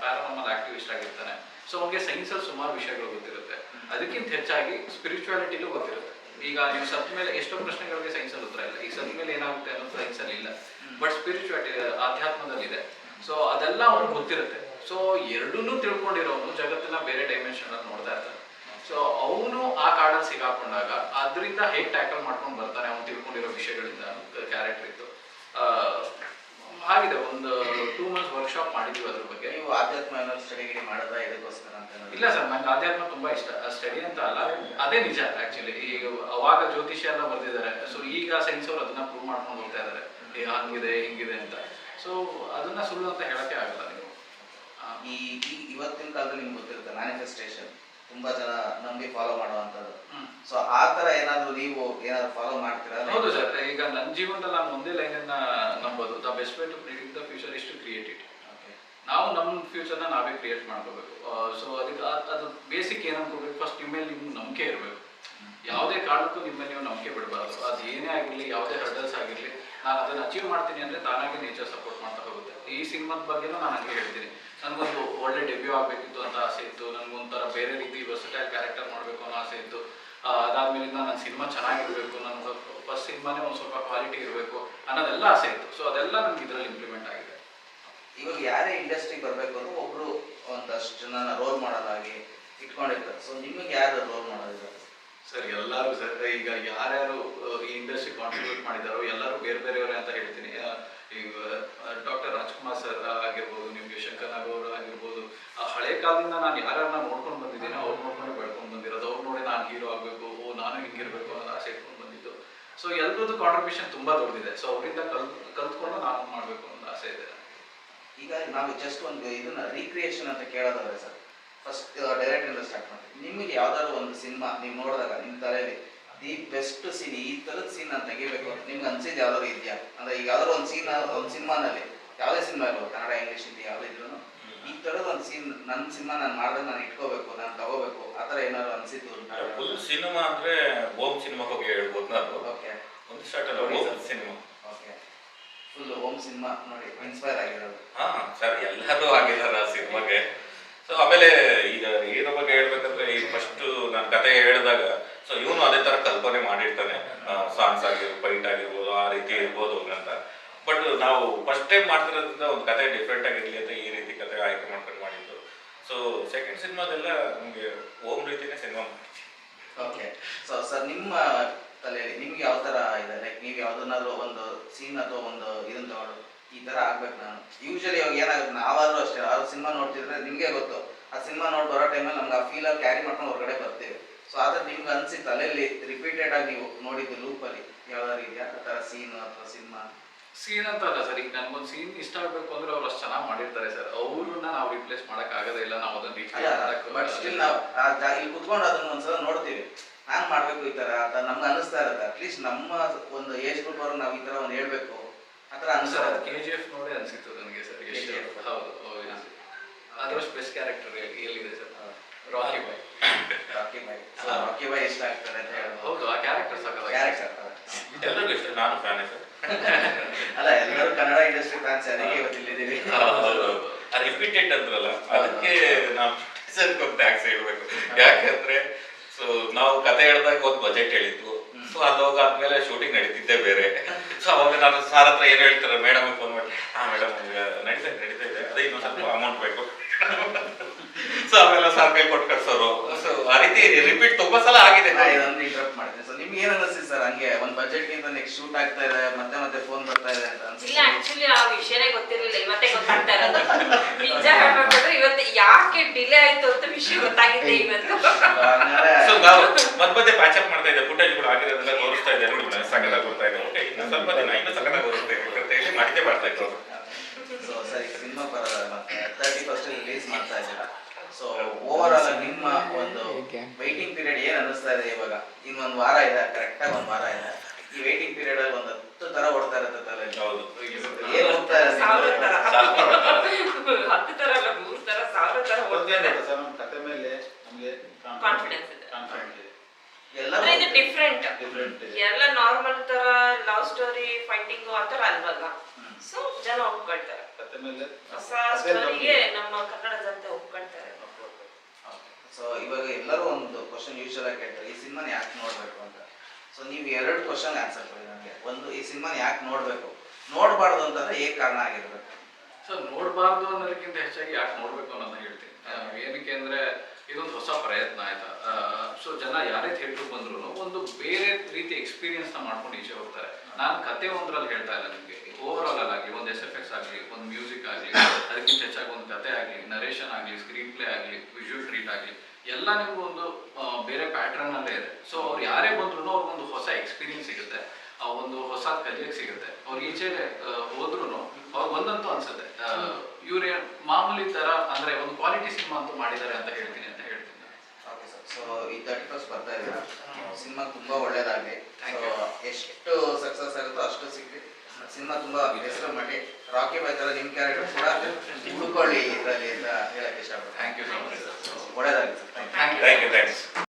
ಪ್ಯಾರಾನಮಲ್ ಆಕ್ಟಿವಿಸ್ಟ್ ಆಗಿರ್ತಾನೆ ಸೊ ಅವನಿಗೆ ಸೈನ್ಸಲ್ಲಿ ಸುಮಾರು ವಿಷಯಗಳು ಗೊತ್ತಿರುತ್ತೆ. ಅದಕ್ಕಿಂತ ಹೆಚ್ಚಾಗಿ ಸ್ಪಿರಿಚುವಾಲಿಟಿಲೂ ಗೊತ್ತಿರುತ್ತೆ. ಈಗ ನೀವು ಸತ್ ಮೇಲೆ ಎಷ್ಟೋ ಪ್ರಶ್ನೆಗಳಿಗೆ ಸೈನ್ಸಲ್ಲಿ ಉತ್ತರ ಇಲ್ಲ. ಈಗ ಸತ್ ಮೇಲೆ ಏನಾಗುತ್ತೆ ಅನ್ನೋದು ಸೈನ್ಸಲ್ಲಿ ಇಲ್ಲ. ಬಟ್ ಸ್ಪಿರಿಚುವಾಲಿಟಿ ಆಧ್ಯಾತ್ಮದಲ್ಲಿದೆ ಸೊ ಅದೆಲ್ಲ ಅವ್ನಿಗೆ ಗೊತ್ತಿರುತ್ತೆ. ಸೊ ಎರಡನ್ನೂ ತಿಳ್ಕೊಂಡಿರೋನು ಜಗತ್ತನ್ನ ಬೇರೆ ಡೈಮೆನ್ಷನ್ ಅಲ್ಲಿ ನೋಡ್ತಾ ಇರ್ತಾನೆ. ಸೊ ಅವನು ಆ ಕಾಡಲ್ಲಿ ಸಿಗಾಕೊಂಡಾಗ ಅದರಿಂದ ಹೇಗೆ ಟ್ಯಾಕಲ್ ಮಾಡ್ಕೊಂಡು ಬರ್ತಾನೆ ಅವ್ನು ತಿಳ್ಕೊಂಡಿರೋ ವಿಷಯಗಳಿಂದ ಕ್ಯಾರೆಕ್ಟರ್ ಇತ್ತು. ಆಗಿದೆ ಒಂದು ಟೂ ಮಂತ್ಸ್ ವರ್ಕ್ಶಾಪ್ ಮಾಡಿದೀವಿ ಅದ್ರ ಬಗ್ಗೆ. ನೀವು ಆಧ್ಯಾತ್ಮ ಏನಾದ್ರು ಸ್ಟಡಿ ಗಿಡಿ ಮಾಡೋದ? ಇದಕ್ಕೋಸ್ಕರ ಅಂತ ಏನಾದ್ರು? ಇಲ್ಲ ಸರ್ ನಂಗೆ ಆಧ್ಯಾತ್ಮ ತುಂಬಾ ಇಷ್ಟ. ಸ್ಟಡಿ ಅಂತ ಅಲ್ಲ ಅದೇ ನಿಜ. ಆಕ್ಚುಲಿ ಈಗ ಅವಾಗ ಜ್ಯೋತಿಷ್ಯ ಎಲ್ಲ ಬರ್ದಿದ್ದಾರೆ. ಸೊ ಈಗ ಸೈನ್ಸ್ ಅವರು ಅದನ್ನ ಪ್ರೂವ್ ಮಾಡ್ಕೊಂಡು ಹೋಗ್ತಾ ಇದ್ದಾರೆ. ಏ, ಹಂಗಿದೆ ಹಿಂಗಿದೆ ಅಂತ. ಸೊ ಅದನ್ನ ಸುಳ್ಳು ಅಂತ ಹೇಳಕ್ಕೆ ಆಗಲ್ಲ ನೀವು. ಆ, ಈ ಈ ಇವತ್ತಿನ ಕಾಲದಲ್ಲಿ ನಿಮ್ಗೆ ಗೊತ್ತಿರುತ್ತೆ ಮ್ಯಾನಿಫೆಸ್ಟೇಷನ್ ತುಂಬಾ ಜನ ನಂಬಿ ಫಾಲೋ ಮಾಡುವಂತದ್ದು. ಸೊ ಆ ತರ ಏನಾದ್ರು ನೀವು ಏನಾದ್ರು ಫಾಲೋ ಮಾಡ್ತೀರಾ? ಹೌದು ಸರ್ ಈಗ ನನ್ನ ಜೀವನದಲ್ಲಿ ನಾನು ಒಂದೇ ಲೈನನ್ನ ನಂಬೋದು. The best way to predict the future is to create it. ನಾವು ನಮ್ಮ ಫ್ಯೂಚರ್ನ ನಾವೇ ಕ್ರಿಯೇಟ್ ಮಾಡ್ಕೋಬೇಕು. ಸೊ ಅದಕ್ಕೆ ಅದು ಬೇಸಿಕ್ ಏನು ಅನ್ಕೋಬೇಕು? ಫಸ್ಟ್ ನಿಮ್ಮ ಮೇಲೆ ನಿಮ್ಗೆ ನಂಬಿಕೆ ಇರಬೇಕು. ಯಾವುದೇ ಕಾರಣಕ್ಕೂ ನಿಮ್ಮ ನೀವು ನಂಬಿಕೆ ಬಿಡಬಾರ್ದು. ಅದು ಏನೇ ಆಗಿರಲಿ ಯಾವುದೇ ಹರ್ಡಲ್ಸ್ ಆಗಿರಲಿ ನಾನು ಅದನ್ನು ಅಚೀವ್ ಮಾಡ್ತೀನಿ ಅಂದರೆ ತಾನಾಗಿ ನೇಚರ್ ಸಪೋರ್ಟ್ ಮಾಡ್ತಾ ಹೋಗುತ್ತೆ. ಈ ಸಿನಿಮಾದ ಬಗ್ಗೆನೂ ನಾನು ಹಂಗೆ ಹೇಳ್ತೀನಿ. ನನಗೊಂದು ಒಳ್ಳೆ ಡೆಬ್ಯೂ ಆಗಬೇಕಿತ್ತು ಅಂತ ಆಸೆ ಇತ್ತು. ನನಗೊಂಥರ ಬೇರೆ ರೀತಿ ವರ್ಸಟೈಲ್ ಕ್ಯಾರೆಕ್ಟರ್ ಮಾಡಬೇಕು ಅನ್ನೋ ಆಸೆ ಇತ್ತು. ಅದಾದ್ಮೇಲಿಂದ ನನ್ನ ಸಿನಿಮಾ ಚೆನ್ನಾಗಿರಬೇಕು. ನನ್ನ ಫಸ್ಟ್ ಸಿನಿಮಾನೇ ಒಂದು ಸ್ವಲ್ಪ ಕ್ವಾಲಿಟಿ ಇರಬೇಕು ಅನ್ನೋದೆಲ್ಲ ಆಸೆ ಇತ್ತು. ಸೊ ಅದೆಲ್ಲ ನನಗೆ ಇದರಲ್ಲಿ ಇಂಪ್ಲಿಮೆಂಟ್ ಆಗಿದೆ. ಈಗ ಯಾರೇ ಇಂಡಸ್ಟ್ರಿಗೆ ಬರಬೇಕು ಅಂದ್ರೆ ಒಬ್ರು ಒಂದಷ್ಟು ಜನನ ರೋಲ್ ಮಾಡೋದಾಗಿ ಇಟ್ಕೊಂಡಿರ್ತಾರೆ. ಸೊ ನಿಮಗೆ ಯಾರು ರೋಲ್ ಮಾಡೋದಿಲ್ಲ ಸರ್ ಎಲ್ಲರೂ ಸರ್ ಈಗ ಯಾರ್ಯಾರು ಈ ಇಂಡಸ್ಟ್ರಿ ಕಾಂಟ್ರಿಬ್ಯೂಟ್ ಮಾಡಿದಾರೋ ಎಲ್ಲರೂ ಬೇರೆ ಬೇರೆಯವರೇ ಅಂತ ಹೇಳ್ತೀನಿ. ಈಗ ಡಾಕ್ಟರ್ ರಾಜ್ಕುಮಾರ್ ಸರ್ ಆಗಿರ್ಬೋದು ನಿಮಗೆ ಶಂಕರ್ ನಾಗ್ ಅವರು ಆಗಿರ್ಬೋದು ಆ ಹಳೆ ಕಾಲದಿಂದ ನಾನು ಯಾರನ್ನ ನೋಡ್ಕೊಂಡು ಬಂದಿದ್ದೀನಿ. ಅವ್ರು ನೋಡ್ಕೊಂಡು ಬೆಳ್ಕೊಂಡು ಬಂದಿರೋದು. ಅವ್ರು ನೋಡಿ ನಾನು ಹೀರೋ ಆಗಬೇಕು, ಓ, ನಾನು ಹಿಂಗಿರ್ಬೇಕು ಅನ್ನೋದು ಆಸೆ ಇಟ್ಕೊಂಡು ಬಂದಿದ್ದು. ಸೊ ಎಲ್ರದ್ದು ಕಾಂಟ್ರಿಬ್ಯೂಷನ್ ತುಂಬಾ ದೊಡ್ಡದಿದೆ. ಸೊ ಅವರಿಂದ ಕಲ್, ಕಲ್ತ್ಕೊಂಡು ನಾನು ಮಾಡಬೇಕು ಅನ್ನೋ ಆಸೆ ಇದೆ ಈಗ ನಾವು ಜಸ್ಟ್ ಒಂದು ಇದನ್ನ ರೀಕ್ರಿಯೇಷನ್ ಅಂತ ಕೇಳೋದಾದ್ರೆ ಸರ್ ಫಸ್ಟ್ ಡೈರೆಕ್ಟ್ ಇಂದ ಸ್ಟಾರ್ಟ್ ಮಾಡ್ತೀವಿ ನಿಮಗೆ ಯಾವ್ದಾದ್ರು ಒಂದು ಸಿನಿಮಾ ನೀವು ನೋಡಿದಾಗ ನಿಮ್ಮ ತಲೆಯಲ್ಲಿ ದಿ ಬೆಸ್ಟ್ ಸೀನ್, ಈ ತರದ ಸೀನ್ ನಾನು ತೆಗಿಬೇಕು ಅಂತ ನಿಮ್ಗೆ ಅನ್ಸಿದ್ ಯಾವ್ದಾದ್ರು ಇದೆಯಾ? ಅಂದ್ರೆ ಈಗ ಯಾವ್ದಾದ್ರು ಒಂದು ಸೀನ್, ಒಂದು ಸಿನಿಮಾನಲ್ಲಿ ಯಾವುದೇ ಸಿನಿಮಾ ಇರ್ಬೋದು, ಕನ್ನಡ, ಇಂಗ್ಲೀಷ್, ಹಿಂದಿ, ಯಾವುದೇ ಇದ್ರು ಈ ತರದ ಒಂದು ಸೀನ್ ನನ್ನ ಸಿನಿಮಾ ನಾನು ಮಾಡಿದ್ರೆ ನಾನು ಇಟ್ಕೋಬೇಕು ನಾನು ತಗೋಬೇಕು ಆ ಥರ ಏನಾದ್ರು ಅನ್ಸಿದ್ದು ಫುಲ್ ಸಿನಿಮಾ ಅಂದ್ರೆ ಓಮ್ ಸಿನಿಮಾ ಬಗ್ಗೆ ಹೇಳ್ಬೋದು ನಾನು ಓಕೆ. ಒಂದು ಸ್ಟಾರ್ಟ್ ಅಲ್ಲ Om cinema. Okay. Full Om cinema ನೋಡಿ ಇನ್ಸ್ಪೈರ್ ಆಗಿರೋದು. ಹಾ ಸರ್ ಎಲ್ಲರೂ ಆಗಿದ್ದಾರೆ ಆ ಸಿನಿಮಾಗೆ. ಸೊ ಆಮೇಲೆ ಈಗ ಹೀರೋ ಬಗ್ಗೆ ಹೇಳ್ಬೇಕಂದ್ರೆ ಈ ಫಸ್ಟ್ ನಾನು ಕತೆ ಹೇಳಿದಾಗ ಸೊ ಇವನು ಅದೇ ತರ ಕಲ್ಪನೆ ಮಾಡಿರ್ತಾನೆ. ಸಾಂಗ್ಸ್ ಆಗಿರ್ಬೋದು ಫೈಟ್ ಆಗಿರ್ಬೋದು ಆ ರೀತಿ ಇರ್ಬೋದು ಅಂತ. ಬಟ್ ನಾವು ಫಸ್ಟ್ ಟೈಮ್ ಮಾಡ್ತಿರೋದ್ರಿಂದ ಒಂದು ಕತೆ ಡಿಫ್ರೆಂಟ್ ಆಗಿರ್ಲಿ ಅಂತ ಈ ಕತೆ ಆಯ್ಕೆ ಮಾಡ್ಕೊಂಡು ಮಾಡಿದ್ದು. ಸೊ ಸೆಕೆಂಡ್ ಸಿನಿಮಾದೆಲ್ಲ ನಮಗೆ ಓಮ್ ರೀತಿನೇ ಸಿನಿಮಾ ಓಕೆ ಸೊ ಸರ್ ನಿಮ್ಮ ತಲೆಯಲ್ಲಿ ನಿಮ್ಗೆ ಯಾವ ತರ ಇದೆ? ಲೈಕ್ ನೀವು ಯಾವ್ದನ್ನಾದ್ರು ಒಂದು ಸೀನ್ ಅಥವಾ ಒಂದು ಇದನ್ನ ತಗೊಂಡು ಈ ತರ ಆಗ್ಬೇಕು ನಾನು. ಯೂಶಲಿ ಇವಾಗ ಏನಾಗುತ್ತೆ? ನಾವಾದ್ರೂ ಅಷ್ಟೇ, ಆ ಸಿನಿಮಾ ನೋಡ್ತಿದ್ರೆ ನಿಮ್ಗೆ ಗೊತ್ತು. ಆ ಸಿನಿಮಾ ನೋಡಿ ಬರೋ ಟೈಮಲ್ಲಿ ನಮ್ಗೆ ಆ ಫೀಲ್ ಕ್ಯಾರಿ ಮಾಡ್ಕೊಂಡು ಹೊರಗಡೆ ಬರ್ತೀವಿ. ಸೊ ಆದ್ರೆ ನಿಮ್ಗೆ ಅನ್ಸಿ ತಲೆಯಲ್ಲಿ ರಿಪೀಟೆಡ್ ಆಗಿ ನೀವು ನೋಡಿದ್ದು ಲೂಪಲ್ಲಿ ಯಾವ್ದಾದ್ರು ಇದೆಯಾ? ಆ ಥರ ಸೀನ್ ಅಥವಾ ಸಿನಿಮಾ ಸೀನ್ ಅಂತ ಅಲ್ಲ ಸರ್. ಈಗ ನನ್ಗೊಂದು ಸೀನ್ ಇಷ್ಟ ಆಗ್ಬೇಕು ಅಂದ್ರೆ ಅವ್ರು ಅಷ್ಟು ಚೆನ್ನಾಗಿ ಮಾಡಿರ್ತಾರೆ ಸರ್. ಅವ್ರನ್ನ ನಾವು ರಿಪ್ಲೇಸ್ ಮಾಡಕ್ ಆಗೋದೇ ಇಲ್ಲ. ನಾವು ಅದನ್ನ ರೀಚ್ ಬಟ್ ಸ್ಟಿಲ್ ನಾವು ಆ ಇಲ್ಲಿ ಕುತ್ಕೊಂಡು ಅದನ್ನ ಒಂದ್ಸಲ ನೋಡ್ತೀವಿ. ನಾನ್ ಮಾಡ್ಬೇಕು ಈ ತರ ಅಂತ ನಮ್ಗೆ ಅನಿಸ್ತಾ ಇರುತ್ತೆ. ಅಟ್ಲೀಸ್ಟ್ ನಮ್ಮ ಒಂದು ಏಜ್ ಗ್ರೂಪ್ ಅವ್ರಿಗೆ ನಾವು ಈ ತರ ಒಂದು ಹೇಳ್ಬೇಕು. ಆ ಥರ ಅನಿಸ್ತಾ ಸರ್ ಕೆ ಜಿ ಎಫ್ ನೋಡಿ ಅನ್ಸಿತ್ತು ನನಗೆ ಸರ್. ಎಷ್ಟು. ಹೌದು ಅದರಷ್ಟು ಬೆಸ್ಟ್ ಕ್ಯಾರೆಕ್ಟರ್ ಎಲ್ಲಿದೆ sir? Rocky Bhai Rocky Bhai Rocky Bhai ಇಷ್ಟ ಆಗ್ತಾರೆ ಅಂತ ಹೇಳ್ಬೋದು. ಹೌದು ಆ ಕ್ಯಾರೆಕ್ಟರ್ ಸಾಕಲ್ಲ ಕ್ಯಾರೆಕ್ಟರ್ ಎಲ್ಲರಿಗೂ ಇಷ್ಟ. ನಾನು ಫ್ಯಾನ್ ಸರ್. ಫ್ಯಾನ್ಸ್ ಅದಕ್ಕೆ ಇವತ್ತು ಇಲ್ಲಿದ್ದೀವಿ ರಿಪೀಟೆಡ್ ಅಂದ್ರಲ್ಲ ಅದಕ್ಕೆ ನಾವು ಸರ್ ಟ್ಯಾಕ್ಸ್ ಹೇಳ್ಬೇಕು. ಯಾಕಂದ್ರೆ ಸೊ ನಾವು ಕತೆ ಹೇಳಿದಾಗ ಒಂದು ಬಜೆಟ್ ಹೇಳಿದ್ವು. ಸೊ ಅಲ್ಲಿ ಹೋಗಾದ್ಮೇಲೆ ಶೂಟಿಂಗ್ ನಡೀತಿದ್ದೆ ಬೇರೆ. ಸೊ ಅವಾಗ ನಾನು ಸಾರ್ ಹತ್ರ ಏನು ಹೇಳ್ತಾರೆ ಮೇಡಮ್ ಫೋನ್ ಮಾಡಿ ಹಾ ಮೇಡಮ್ ನಡೀತಾ ನಡೀತಾ ಇದೆ. ಅದೇ ಇನ್ನೊಂದು ಸ್ವಲ್ಪ ಅಮೌಂಟ್ ಬೇಕು. ಸೊ ಆಮೇಲೆ ಸಾರ್ ಕೈ ಕೊಟ್ಟು ಕಳ್ಸೋರು ಸೊ ಆ ರೀತಿ ರಿಪೀಟ್ ತುಂಬಾ ಸಲ ಆಗಿದೆ. ನಾ ಮಾಡಿದೆ ಇಂಟರಪ್ಟ್ ನಿಮ್ಗೆ ಏನ್ ಅನಿಸ್ತಿ ಸರ್? ಹಂಗೆ ಒಂದ್ ಬಜೆಟ್ ಗಿಂತ ನೆಕ್ಸ್ಟ್ ಶೂಟ್ ಆಗ್ತಾ ಇದೆ ಮತ್ತೆ ಮತ್ತೆ ಫೋನ್ ಬರ್ತಾ ಇದೆ ಅಂತ ಇಲ್ಲ ಅನ್ಸುತ್ತೆ ಆಕ್ಚುಲಿ ಆ ವಿಷಯನೇ ಗೊತ್ತಿರಲಿಲ್ಲ ಇವತ್ತೇ ಗೊತ್ತಾಗ್ತಾ ಇರೋದು. ನಿಜ ಹೇಳ್ಬೇಕಂದ್ರೆ ಇವತ್ತು ಯಾಕೆ ಡಿಲೇ ಆಯ್ತು ಅಂತ ವಿಷಯ ಗೊತ್ತಾಗಿದೆ ಇವತ್ತು. ಹಂಗಾರೆ ಸೊ ನಾವು ಮಧ್ಯ ಮಧ್ಯೆ ಪ್ಯಾಚ್ ಅಪ್ ಮಾಡ್ತಾ ಇದ್ದೆ ಫುಟೇಜ್ ಕೂಡ ಆಗಿರೋದೆಲ್ಲ ತೋರಿಸ್ತಾ ಇದ್ದೆ ನೋಡಿ ಸಕಲಾಗಿ ಬರ್ತಾ ಇದೆ. ಓಕೆ ಇನ್ನು ಸ್ವಲ್ಪ ದಿನ ಇನ್ನೂ ಸಕಲಾಗಿ ಬರುತ್ತೆ ಅಂತ ಹೇಳಿ ಮಾಡಿದ್ದೆ ಮಾಡ್ತಾ ಇದ್ರು ಸೊ ಸರಿ ಸಿನಿಮಾ ಬರೋದ ಮತ್ತೆ ತರ್ಟಿ ಫಸ್ಟ್ ರಿಲೀಸ್ ಮಾಡ್ತಾ ಇದ್ದೀರಾ? ಸೊ ಓವರ್ ಆಲ್ ನಿಮ್ಮ ಒಂದು ವೈಟಿಂಗ್ ಪೀರಿಯಡ್ ಏನ್ ಅನಿಸ್ತಾ ಇದೆ ಇವಾಗ? ಇನ್ನೊಂದು ವಾರ ಇದೆ ಕರೆಕ್ಟ್ ಆಗಿ ಒಂದು ವಾರ ಇದೆ. ಈ ವೈಟಿಂಗ್ ಪೀರಿಯಡ್ ಅಲ್ಲಿ ಒಂದು ಹತ್ತು ತರ ಓಡ್ತಾ ಇರುತ್ತೆ ತಲೆ. ಹೌದು. ಏನ್ ಇದೆ ಹತ್ತು ತರ ಅಲ್ಲ ಮೂರ್ ತರ ಸಾವಿರ ತರ ಸರ್ ನಮ್ಮ ಕತೆ ಮೇಲೆ ನಮಗೆ ಕಾನ್ಫಿಡೆನ್ಸ್ ಇದೆ. ಕಾನ್ಫಿಡೆಂಟ್ ಇದೆ. ಎಲ್ಲ ಇದು ಡಿಫ್ರೆಂಟ್ ಡಿಫ್ರೆಂಟ್ ಇದೆ. ಎಲ್ಲ ನಾರ್ಮಲ್ ತರ ಲವ್ ಸ್ಟೋರಿ ಫೈಟಿಂಗ್ ಆ ತರ ಅಲ್ವಲ್ಲ? ಸೊ ಜನ ಒಪ್ಕೊಳ್ತಾರೆ. ಕಥೆ ಮೇಲೆ ಹೊಸ ಸ್ಟೋರಿಗೆ ನಮ್ಮ ಕನ್ನಡ ಜನತೆ ಒಪ್ಕೊಳ್ತಾರೆ. ಸೊ ಇವಾಗ ಎಲ್ಲರೂ ಒಂದು ಕ್ವಶನ್ ಯೂಶಲ್ ಆಗಿ ಕೇಳ್ತಾರೆ ಈ ಸಿನಿಮಾನ ಯಾಕೆ ನೋಡ್ಬೇಕು ಅಂತ? ಸೊ ನೀವು ಎರಡು ಕ್ವಶನ್ ಆನ್ಸರ್ ಕೊಡಿ ನನಗೆ ಒಂದು ಈ ಸಿನಿಮಾನ ಯಾಕೆ ನೋಡ್ಬೇಕು? ನೋಡಬಾರ್ದು ಅಂತಂದ್ರೆ ಏನ್ ಕಾರಣ ಆಗಿರ್ಬೇಕು ಸೊ ನೋಡಬಾರ್ದು ಅನ್ನೋದಕ್ಕಿಂತ ಹೆಚ್ಚಾಗಿ ಯಾಕೆ ನೋಡ್ಬೇಕು ಅನ್ನೋದನ್ನ ಹೇಳ್ತೀನಿ. ಏನಕ್ಕೆ ಅಂದ್ರೆ ಇದೊಂದು ಹೊಸ ಪ್ರಯತ್ನ ಆಯ್ತಾ? ಸೊ ಜನ ಯಾರೇ ಥಿಯೇಟರ್ ಬಂದ್ರು ಒಂದು ಬೇರೆ ರೀತಿ ಎಕ್ಸ್ಪೀರಿಯನ್ಸ್ನ ಮಾಡ್ಕೊಂಡು ಈಚೆ ಹೋಗ್ತಾರೆ. ನಾನು ಕತೆ ಒಂದ್ರಲ್ಲಿ ಹೇಳ್ತಾ ಇಲ್ಲ ನಿಮಗೆ. ಓವರ್ ಆಲ್ ಆಗಲಿ ಒಂದು ಎಸ್ ಎಫ್ ಎಕ್ಸ್ ಆಗಲಿ ಒಂದು ಮ್ಯೂಸಿಕ್ ಆಗಲಿ ಅದಕ್ಕಿಂತ ಹೆಚ್ಚಾಗಿ ಒಂದು ಕತೆ ಆಗಲಿ ನರೇಷನ್ ಆಗಲಿ ಸ್ಕ್ರೀನ್ ಪ್ಲೇ ಆಗಲಿ ವಿಜುವಲ್ ಟ್ರೀಟ್ ಆಗಲಿ ಎಲ್ಲ ನಿಮ್ಗೆ ಒಂದು ಬೇರೆ ಪ್ಯಾಟರ್ನ್ ಅಲ್ಲೇ ಇದೆ. ಸೊ ಅವ್ರು ಯಾರೇ ಬಂದ್ರು ಅವ್ರಿಗೊಂದು ಹೊಸ ಎಕ್ಸ್ಪೀರಿಯನ್ಸ್ ಸಿಗುತ್ತೆ. ಆ ಒಂದು ಹೊಸ ಕಲಿಯಕ್ ಸಿಗುತ್ತೆ. ಅವ್ರು ಈಚೆ ಹೋದ್ರು ಅವ್ರಿಗೆ ಒಂದಂತೂ ಅನ್ಸುತ್ತೆ. ಇವ್ರೇ ಮಾಮೂಲಿ ತರ ಅಂದ್ರೆ ಒಂದು ಕ್ವಾಲಿಟಿ ಸಿನಿಮಾ ಅಂತೂ ಮಾಡಿದ್ದಾರೆ ಅಂತ ಹೇಳ್ತೀನಿ ಅಂತ ಹೇಳ್ತೀನಿ. ಸರ್ ಸೊ ಈ ತರ್ಟಿ ಫಸ್ಟ್ ಬರ್ತಾ ಇದೆ. ಸಿನಿಮಾ ತುಂಬಾ ಒಳ್ಳೇದಾಗಲಿ. ಎಷ್ಟು ಸಕ್ಸಸ್ ಆಗುತ್ತೋ ಅಷ್ಟು ಸಿಗ್ಲಿ. ಸಿನಿಮಾ ತುಂಬಾ ಹೆಸರು ಮಾಡಿ ರಾಕಿ ಬಾಯ್ ತರ ನಿಮ್ಮ ಕ್ಯಾರೆಕ್ಟರ್ ಕೂಡ ಹುಡುಕೊಳ್ಳಿ ಇದರಲ್ಲಿ ಅಂತ ಹೇಳಕ್ಕೆ ಇಷ್ಟಪಡ್ತೀನಿ. Thank you so